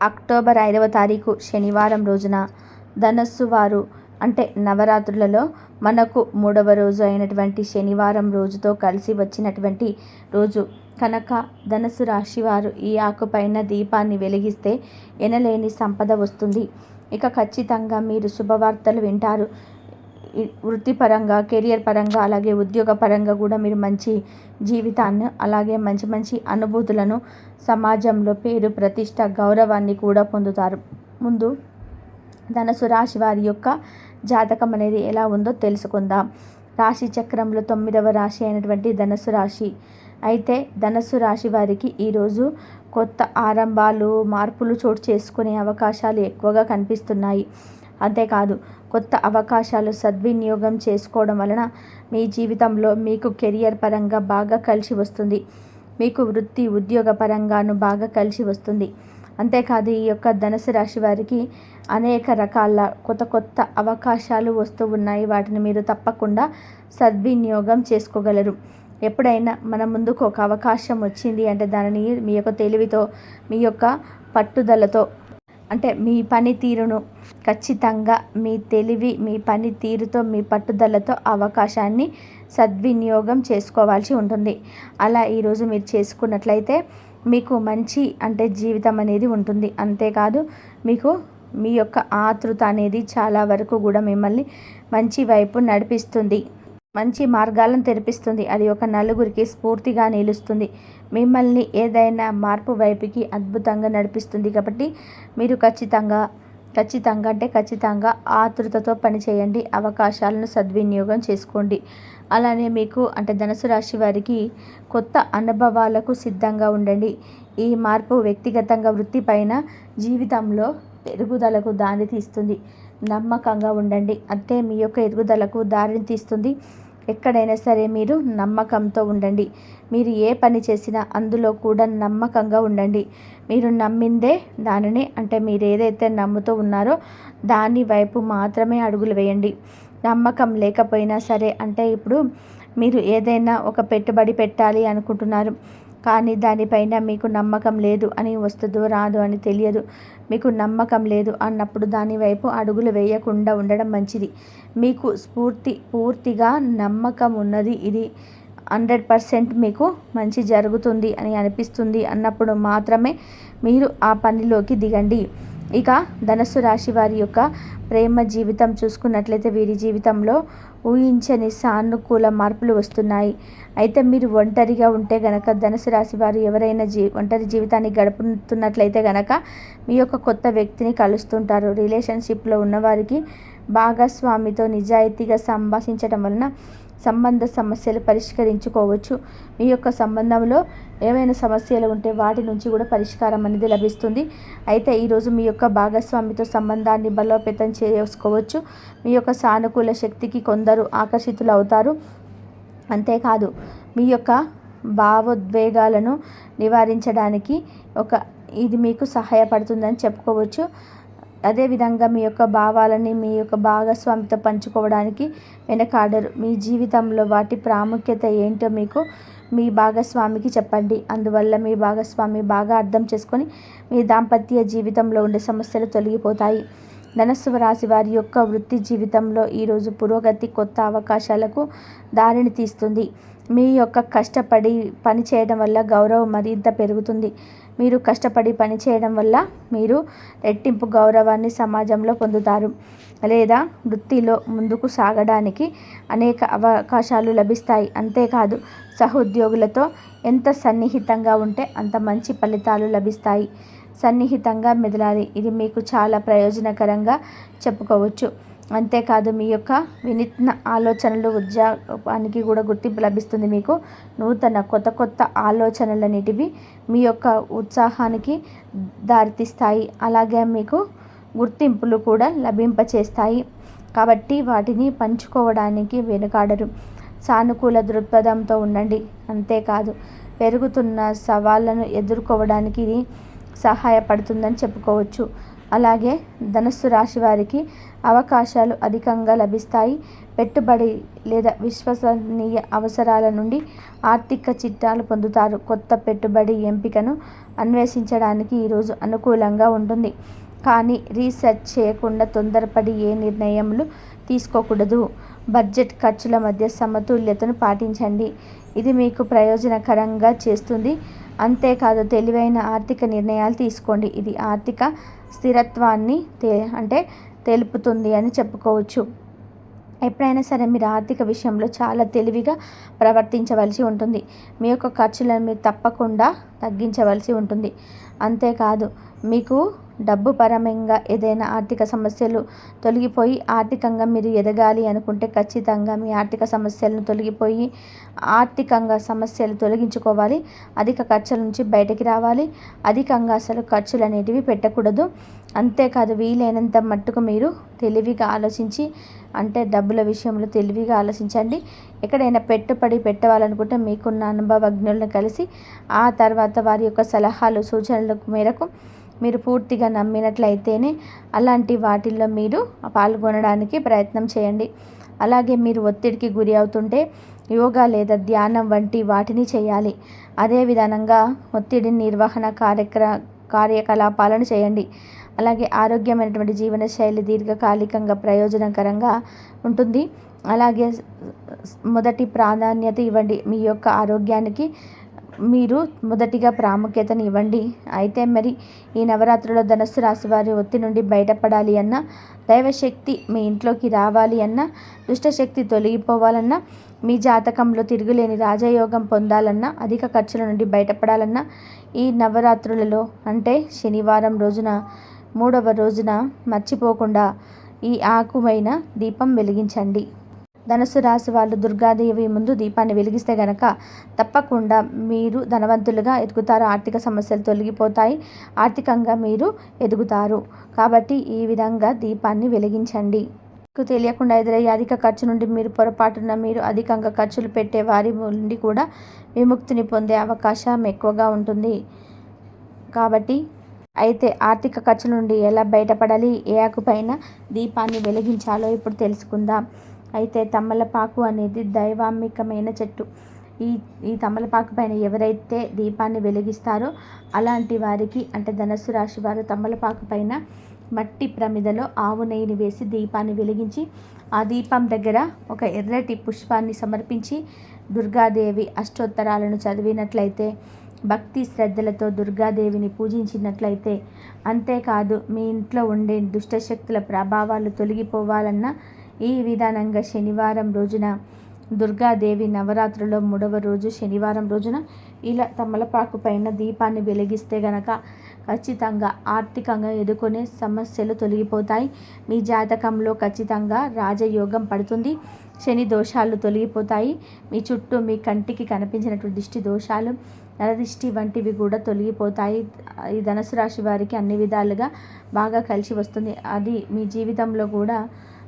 October ఐదవ తారీఖు శనివారం రోజున ధనస్సు వారు అంటే నవరాత్రులలో మనకు మూడవ రోజు అయినటువంటి శనివారం రోజుతో కలిసి వచ్చినటువంటి రోజు. కనుక ధనస్సు రాశి వారు ఈ ఆకుపైన దీపాన్ని వెలిగిస్తే ఎనలేని సంపద వస్తుంది. ఇక ఖచ్చితంగా మీరు శుభవార్తలు వింటారు. వృత్తిపరంగా కెరియర్ పరంగా అలాగే ఉద్యోగ పరంగా కూడా మీరు మంచి జీవితాన్ని అలాగే మంచి మంచి అనుభూతులను సమాజంలో పేరు ప్రతిష్ట గౌరవాన్ని కూడా పొందుతారు. ముందు ధనసు రాశి వారి యొక్క జాతకం అనేది ఎలా ఉందో తెలుసుకుందాం. రాశి చక్రంలో తొమ్మిదవ రాశి అయినటువంటి ధనస్సు రాశి. అయితే ధనస్సు రాశి వారికి ఈరోజు కొత్త ఆరంభాలు మార్పులు చోటు చేసుకునే అవకాశాలు ఎక్కువగా కనిపిస్తున్నాయి. అంతేకాదు కొత్త అవకాశాలు సద్వినియోగం చేసుకోవడం వలన మీ జీవితంలో మీకు కెరియర్ పరంగా బాగా కలిసి వస్తుంది. మీకు వృత్తి ఉద్యోగ పరంగాను బాగా కలిసి వస్తుంది. అంతేకాదు ఈ యొక్క ధనుసు రాశి వారికి అనేక రకాల కొత్త కొత్త అవకాశాలు వస్తూ ఉన్నాయి. వాటిని మీరు తప్పకుండా సద్వినియోగం చేసుకోగలరు. ఎప్పుడైనా మన ముందుకు ఒక అవకాశం వచ్చింది అంటే దానిని మీ యొక్క తెలివితో మీ యొక్క పట్టుదలతో అంటే మీ పనితీరును ఖచ్చితంగా మీ తెలివి మీ పనితీరుతో మీ పట్టుదలతో అవకాశాన్ని సద్వినియోగం చేసుకోవాల్సి ఉంటుంది. అలా ఈరోజు మీరు చేసుకున్నట్లయితే మీకు మంచి అంటే జీవితం అనేది ఉంటుంది. అంతేకాదు మీకు మీ యొక్క ఆతృత అనేది చాలా వరకు కూడా మిమ్మల్ని మంచి వైపు నడిపిస్తుంది. మంచి మార్గాలను తెరిపిస్తుంది. అది ఒక నలుగురికి స్ఫూర్తిగా నిలుస్తుంది. మిమ్మల్ని ఏదైనా మార్పు వైపుకి అద్భుతంగా నడిపిస్తుంది కాబట్టి మీరు ఖచ్చితంగా ఖచ్చితంగా అంటే ఖచ్చితంగా ఆతృతతో పనిచేయండి. అవకాశాలను సద్వినియోగం చేసుకోండి. అలానే మీకు అంటే ధనుసు రాశి వారికి కొత్త అనుభవాలకు సిద్ధంగా ఉండండి. ఈ మార్పు వ్యక్తిగతంగా వృత్తిపైన జీవితంలో పెరుగుదలకు దారి తీస్తుంది నమ్మకంగా ఉండండి. అంటే మీ యొక్క ఎదుగుదలకు దారిని తీస్తుంది. ఎక్కడైనా సరే మీరు నమ్మకంతో ఉండండి. మీరు ఏ పని చేసినా అందులో కూడా నమ్మకంగా ఉండండి. మీరు నమ్మిందే దానిని అంటే మీరు ఏదైతే నమ్ముతూ ఉన్నారో దాని వైపు మాత్రమే అడుగులు వేయండి. నమ్మకం లేకపోయినా సరే అంటే ఇప్పుడు మీరు ఏదైనా ఒక పెట్టుబడి పెట్టాలి అనుకుంటున్నారు కానీ దానిపైన మీకు నమ్మకం లేదు అని వస్తుందో రాదు అని తెలియదు. మీకు నమ్మకం లేదు అన్నప్పుడు దాని వైపు అడుగులు వేయకుండా ఉండడం మంచిది. మీకు స్ఫూర్తి పూర్తిగా నమ్మకం ఉన్నది ఇది హండ్రెడ్ పర్సెంట్ మీకు మంచి జరుగుతుంది అని అనిపిస్తుంది. అన్నప్పుడు మాత్రమే మీరు ఆ పనిలోకి దిగండి. ఇక ధనస్సు రాశి వారి యొక్క ప్రేమ జీవితం చూసుకున్నట్లయితే వీరి జీవితంలో ఊహించని సానుకూల మార్పులు వస్తున్నాయి. అయితే మీరు ఒంటరిగా ఉంటే గనక ధనుసు రాశి వారు ఎవరైనా జీ ఒంటరి జీవితాన్ని గడుపుతున్నట్లయితే గనక మీ యొక్క కొత్త వ్యక్తిని కలుస్తుంటారు. రిలేషన్షిప్లో ఉన్నవారికి భాగస్వామితో నిజాయితీగా సంభాషించడం వలన సంబంధ సమస్యలు పరిష్కరించుకోవచ్చు. మీ యొక్క సంబంధంలో ఏమైనా సమస్యలు ఉంటే వాటి నుంచి కూడా పరిష్కారం అనేది లభిస్తుంది. అయితే ఈరోజు మీ యొక్క భాగస్వామితో సంబంధాన్ని బలోపేతం చేసుకోవచ్చు. మీ యొక్క సానుకూల శక్తికి కొందరు ఆకర్షితులు అవుతారు. అంతేకాదు మీ యొక్క భావోద్వేగాలను నివారించడానికి ఒక ఇది మీకు సహాయపడుతుందని చెప్పుకోవచ్చు. అదేవిధంగా మీ యొక్క భావాలని మీ యొక్క భాగస్వామితో పంచుకోవడానికి వెనకాడరు. మీ జీవితంలో వాటి ప్రాముఖ్యత ఏంటో మీకు మీ భాగస్వామికి చెప్పండి. అందువల్ల మీ భాగస్వామి బాగా అర్థం చేసుకొని మీ దాంపత్య జీవితంలో ఉండే సమస్యలు తొలగిపోతాయి. ధనస్సు రాశి వారి యొక్క వృత్తి జీవితంలో ఈరోజు పురోగతి కొత్త అవకాశాలకు దారిని తీస్తుంది. మీ యొక్క కష్టపడి పని చేయడం వల్ల గౌరవం మరింత పెరుగుతుంది. మీరు కష్టపడి పని చేయడం వల్ల మీరు రెట్టింపు గౌరవాన్ని సమాజంలో పొందుతారు. లేదా వృత్తిలో ముందుకు సాగడానికి అనేక అవకాశాలు లభిస్తాయి. అంతేకాదు సహోద్యోగులతో ఎంత సన్నిహితంగా ఉంటే అంత మంచి ఫలితాలు లభిస్తాయి. సన్నిహితంగా మెదలాలి. ఇది మీకు చాలా ప్రయోజనకరంగా చెప్పుకోవచ్చు. అంతేకాదు మీ యొక్క వినూత్న ఆలోచనలు ఉద్యోగానికి కూడా గుర్తింపు లభిస్తుంది మీకు. నూతన కొత్త కొత్త ఆలోచనలనేటివి మీ యొక్క ఉత్సాహానికి దారితీస్తాయి. అలాగే మీకు గుర్తింపులు కూడా లభింపచేస్తాయి. కాబట్టి వాటిని పంచుకోవడానికి వెనుకాడరు. సానుకూల దృక్పథంతో ఉండండి. అంతేకాదు పెరుగుతున్న సవాళ్ళను ఎదుర్కోవడానికి ఇది సహాయపడుతుందని చెప్పుకోవచ్చు. అలాగే ధనుస్సు రాశి వారికి అవకాశాలు అధికంగా లభిస్తాయి. పెట్టుబడి లేదా విశ్వసనీయ అవసరాల నుండి ఆర్థిక చిట్టాలు పొందుతారు. కొత్త పెట్టుబడి ఎంపికను అన్వేషించడానికి ఈరోజు అనుకూలంగా ఉంటుంది. కానీ రీసెర్చ్ చేయకుండా తొందరపడి ఏ నిర్ణయములు తీసుకోకూడదు. బడ్జెట్ ఖర్చుల మధ్య సమతుల్యతను పాటించండి. ఇది మీకు ప్రయోజనకరంగా చేస్తుంది. అంతేకాదు తెలివైన ఆర్థిక నిర్ణయాలు తీసుకోండి. ఇది ఆర్థిక స్థిరత్వాన్ని తే అంటే తెలుపుతుంది అని చెప్పుకోవచ్చు. ఎప్పుడైనా సరే మీరు ఆర్థిక విషయంలో చాలా తెలివిగా ప్రవర్తించవలసి ఉంటుంది. మీ యొక్క ఖర్చులను మీరు తప్పకుండా తగ్గించవలసి ఉంటుంది. అంతేకాదు మీకు డబ్బు పరమంగా ఏదైనా ఆర్థిక సమస్యలు తొలగిపోయి ఆర్థికంగా మీరు ఎదగాలి అనుకుంటే ఖచ్చితంగా మీ ఆర్థిక సమస్యలను తొలగిపోయి ఆర్థికంగా సమస్యలు తొలగించుకోవాలి. అధిక ఖర్చుల నుంచి బయటకి రావాలి. అధికంగా అసలు ఖర్చులు అనేటివి పెట్టకూడదు. అంతేకాదు వీలైనంత మట్టుకు మీరు తెలివిగా ఆలోచించి అంటే డబ్బుల విషయంలో తెలివిగా ఆలోచించండి. ఎక్కడైనా పెట్టుబడి పెట్టవాలనుకుంటే మీకున్న అనుభవజ్ఞులను కలిసి ఆ తర్వాత వారి యొక్క సలహాలు సూచనల మేరకు మీరు పూర్తిగా నమ్మినట్లయితేనే అలాంటి వాటిల్లో మీరు పాల్గొనడానికి ప్రయత్నం చేయండి. అలాగే మీరు ఒత్తిడికి గురి అవుతుంటే యోగా లేదా ధ్యానం వంటి వాటిని చేయాలి. అదే విధానంగా ఒత్తిడి నిర్వహణ కార్యక్ర కార్యకలాపాలను చేయండి. అలాగే ఆరోగ్యమైనటువంటి జీవనశైలి దీర్ఘకాలికంగా ప్రయోజనకరంగా ఉంటుంది. అలాగే మొదటి ప్రాధాన్యత ఇవ్వండి. మీ యొక్క ఆరోగ్యానికి మీరు మొదటిగా ప్రాముఖ్యతను ఇవ్వండి. అయితే మరి ఈ నవరాత్రిలో ధనస్సు రాశి వారి ఒత్తి నుండి బయటపడాలి అన్న దైవశక్తి మీ ఇంట్లోకి రావాలి అన్న దుష్టశక్తి తొలగిపోవాలన్నా మీ జాతకంలో తిరుగులేని రాజయోగం పొందాలన్నా అధిక ఖర్చుల నుండి బయటపడాలన్నా ఈ నవరాత్రులలో అంటే శనివారం రోజున మూడవ రోజున మర్చిపోకుండా ఈ ఆకుమైన దీపం వెలిగించండి. ధనుసు రాశి వాళ్ళు దుర్గాదేవి ముందు దీపాన్ని వెలిగిస్తే గనక తప్పకుండా మీరు ధనవంతులుగా ఎదుగుతారు. ఆర్థిక సమస్యలు తొలగిపోతాయి. ఆర్థికంగా మీరు ఎదుగుతారు. కాబట్టి ఈ విధంగా దీపాన్ని వెలిగించండి. మీకు తెలియకుండా ఎదురయ్యే అధిక ఖర్చు నుండి మీరు పొరపాటున మీరు అధికంగా ఖర్చులు పెట్టే వారి నుండి కూడా విముక్తిని పొందే అవకాశం ఎక్కువగా ఉంటుంది. కాబట్టి అయితే ఆర్థిక ఖర్చుల నుండి ఎలా బయటపడాలి? ఏ ఆకుపైన దీపాన్ని వెలిగించాలో ఇప్పుడు తెలుసుకుందాం. అయితే తమలపాకు అనేది దైవామికమైన చెట్టు. ఈ ఈ తమలపాకు పైన ఎవరైతే దీపాన్ని వెలిగిస్తారో అలాంటి వారికి అంటే ధనస్సు రాశి వారు తమలపాకు పైన మట్టి ప్రమిదలో ఆవు నెయ్యిని వేసి దీపాన్ని వెలిగించి ఆ దీపం దగ్గర ఒక ఎర్రటి పుష్పాన్ని సమర్పించి దుర్గాదేవి అష్టోత్తరాలను చదివినట్లయితే భక్తి శ్రద్ధలతో దుర్గాదేవిని పూజించినట్లయితే అంతేకాదు మీ ఇంట్లో ఉండే దుష్టశక్తుల ప్రభావాలు తొలగిపోవాలన్నా ఈ విధానంగా శనివారం రోజున దుర్గాదేవి నవరాత్రిలో మూడవ రోజు శనివారం రోజున ఇలా తమలపాకు పైన దీపాన్ని వెలిగిస్తే గనక ఖచ్చితంగా ఆర్థికంగా ఎదుర్కొనే సమస్యలు తొలగిపోతాయి. మీ జాతకంలో ఖచ్చితంగా రాజయోగం పడుతుంది. శని దోషాలు తొలగిపోతాయి. మీ చుట్టూ మీ కంటికి కనిపించినటువంటి దిష్టి దోషాలు నరదిష్టి వంటివి కూడా తొలగిపోతాయి. ఈ ధనుసు రాశి వారికి అన్ని విధాలుగా బాగా కలిసి వస్తుంది. అది మీ జీవితంలో కూడా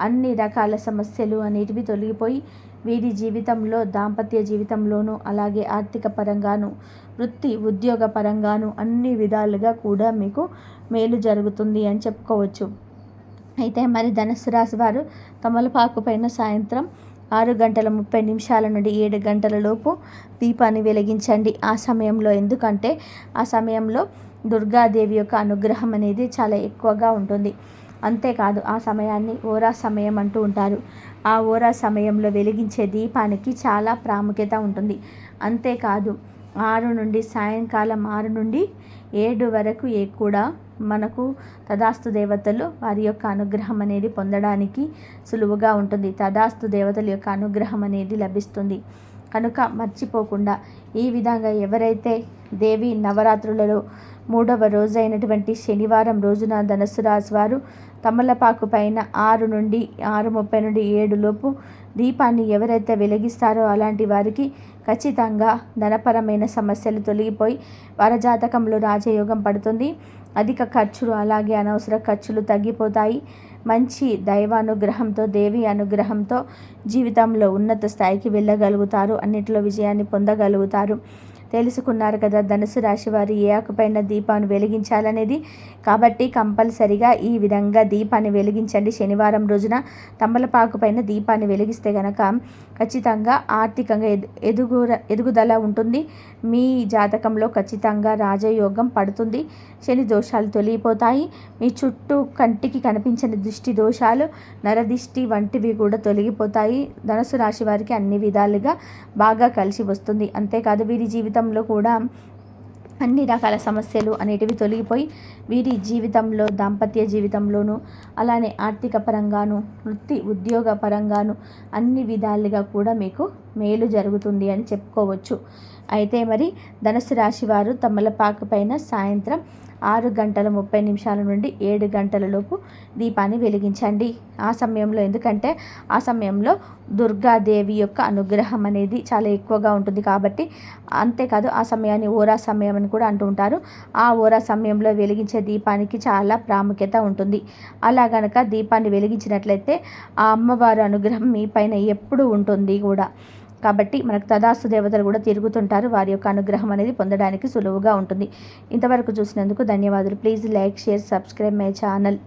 అన్ని రకాల సమస్యలు అనేటివి తొలగిపోయి వీరి జీవితంలో దాంపత్య జీవితంలోనూ అలాగే ఆర్థిక పరంగాను వృత్తి ఉద్యోగ పరంగాను అన్ని విధాలుగా కూడా మీకు మేలు జరుగుతుంది అని చెప్పుకోవచ్చు. అయితే మరి ధనుసు రాశి వారు తమలపాకు పైన సాయంత్రం ఆరు గంటల ముప్పై నిమిషాల నుండి ఏడు గంటల లోపు దీపాన్ని వెలిగించండి. ఆ సమయంలో ఎందుకంటే ఆ సమయంలో దుర్గాదేవి యొక్క అనుగ్రహం అనేది చాలా ఎక్కువగా ఉంటుంది. అంతేకాదు ఆ సమయాన్ని ఓరా సమయం అంటూ ఉంటారు. ఆ ఓరా సమయంలో వెలిగించే దీపానికి చాలా ప్రాముఖ్యత ఉంటుంది. అంతేకాదు ఆరు నుండి సాయంకాలం ఆరు నుండి ఏడు వరకు ఏ కూడా మనకు తదాస్తు దేవతలు వారి యొక్క అనుగ్రహం అనేది పొందడానికి సులువుగా ఉంటుంది. తదాస్తు దేవతల యొక్క అనుగ్రహం అనేది లభిస్తుంది. కనుక మర్చిపోకుండా ఈ విధంగా ఎవరైతే దేవి నవరాత్రులలో మూడవ రోజైనటువంటి శనివారం రోజున ధనుసు రాశి వారు తమలపాకు పైన ఆరు నుండి ఆరు ముప్పై నుండి ఏడు లోపు దీపాన్ని ఎవరైతే వెలిగిస్తారో అలాంటి వారికి ఖచ్చితంగా ధనపరమైన సమస్యలు తొలగిపోయి వరజాతకంలో రాజయోగం పడుతుంది. అధిక ఖర్చులు అలాగే అనవసర ఖర్చులు తగ్గిపోతాయి. మంచి దైవానుగ్రహంతో దేవి అనుగ్రహంతో జీవితంలో ఉన్నత స్థాయికి వెళ్ళగలుగుతారు. అన్నిటిలో విజయాన్ని పొందగలుగుతారు. తెలుసుకున్నారు కదా ధనుసు రాశి వారు ఏ ఆకుపైన దీపాన్ని వెలిగించాలనేది. కాబట్టి కంపల్సరిగా ఈ విధంగా దీపాన్ని వెలిగించండి. శనివారం రోజున తమలపాకు పైన దీపాన్ని వెలిగిస్తే గనక ఖచ్చితంగా ఆర్థికంగా ఎదుగు ఎదుగుదల ఉంటుంది. మీ జాతకంలో ఖచ్చితంగా రాజయోగం పడుతుంది. శని దోషాలు తొలగిపోతాయి. మీ చుట్టూ కంటికి కనిపించని దృష్టి దోషాలు నరదిష్టి వంటివి కూడా తొలగిపోతాయి. ధనుసు రాశి వారికి అన్ని విధాలుగా బాగా కలిసి వస్తుంది. అంతేకాదు వీరి జీవితం జీవితంలో కూడా అన్ని రకాల సమస్యలు అనేటివి తొలగిపోయి వీరి జీవితంలో దాంపత్య జీవితంలోనూ అలానే ఆర్థిక పరంగాను వృత్తి ఉద్యోగ పరంగాను అన్ని విధాలుగా కూడా మీకు మేలు జరుగుతుంది అని చెప్పుకోవచ్చు. అయితే మరి ధనుసు రాశి వారు తమలపాకు పైన సాయంత్రం ఆరు గంటల ముప్పై నిమిషాల నుండి ఏడు గంటల లోపు దీపాన్ని వెలిగించండి. ఆ సమయంలో ఎందుకంటే ఆ సమయంలో దుర్గాదేవి యొక్క అనుగ్రహం అనేది చాలా ఎక్కువగా ఉంటుంది కాబట్టి అంతేకాదు ఆ సమయాన్ని ఓరా సమయం అని కూడా అంటూ ఉంటారు. ఆ ఓరా సమయంలో వెలిగించే దీపానికి చాలా ప్రాముఖ్యత ఉంటుంది. అలా గనక దీపాన్ని వెలిగించినట్లయితే ఆ అమ్మవారి అనుగ్రహం మీ పైన ఎప్పుడు ఉంటుంది కూడా. కాబట్టి మనకు తదాస్తు దేవతలు కూడా తిరుగుతుంటారు. వారి యొక్క అనుగ్రహం అనేది పొందడానికి సులువుగా ఉంటుంది. ఇంతవరకు చూసినందుకు ధన్యవాదాలు. Please like share subscribe my channel.